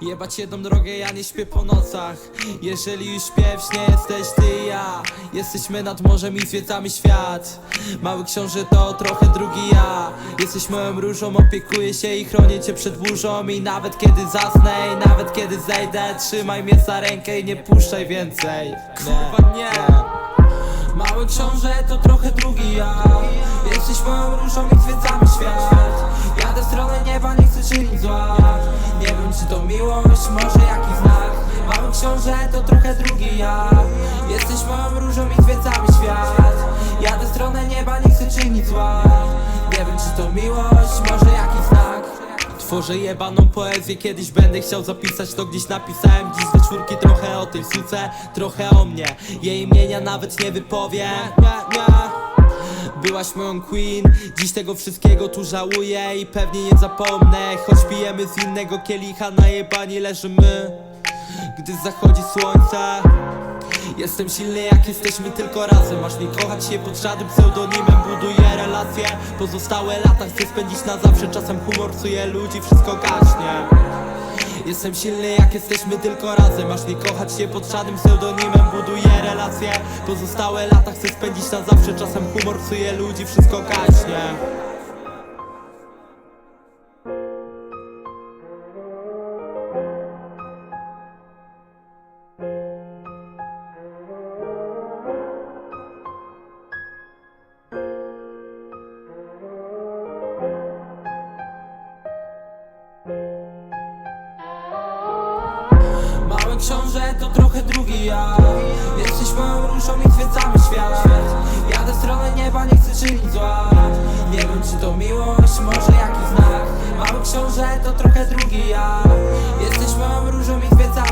Jebać jedną drogę, ja nie śpię po nocach. Jeżeli już śpiew, nie jesteś ty i ja. Jesteśmy nad morzem i zwiedzamy świat. Mały książę to trochę drugi ja. Jesteś moją różą, opiekuję się i chronię cię przed burzą. I nawet kiedy zasnę i nawet kiedy zejdę Trzymaj mnie za rękę i nie puszczaj więcej. Kurwa nie. Mały książę to trochę drugi ja Jesteś moją różą i zwiedzamy świat. Jadę w stronę nieba, nie chcę czynić zła Nie wiem czy to miłość, może jakiś znak. Mały książę to trochę drugi ja. Jesteś moją różą i zwiedzamy świat. Jadę w stronę nieba, nie chcę czynić zła Nie wiem czy to miłość, może jakiś znak. Tworzę jebaną poezję, kiedyś będę chciał zapisać to gdzieś napisałem Dziś ze czwórki trochę o tej suce, trochę o mnie. Jej imienia nawet nie wypowiem. Nie, nie. Byłaś moją queen, dziś tego wszystkiego tu żałuję I pewnie nie zapomnę, choć pijemy z innego kielicha Najebani leżymy, gdy zachodzi słońce Jestem silny jak jesteśmy tylko razem. Masz nie kochać się pod żadnym pseudonimem. Buduję relacje Pozostałe lata chcę spędzić na zawsze. Czasem humor psuje ludzi, wszystko gaśnie Jestem silny jak jesteśmy tylko razem. Masz nie kochać się pod żadnym pseudonimem. Buduję relacje. Pozostałe lata chcę spędzić na zawsze. Czasem humor psuje ludzi, wszystko gaśnie Mały książę to trochę drugi ja. Jesteś moją różą i zwiedzamy świat. Jadę w stronę nieba, nie chcę czynić zła. Nie wiem czy to miłość, może jakiś znak. Mały książę to trochę drugi ja. Jesteś moją różą i zwiedzamy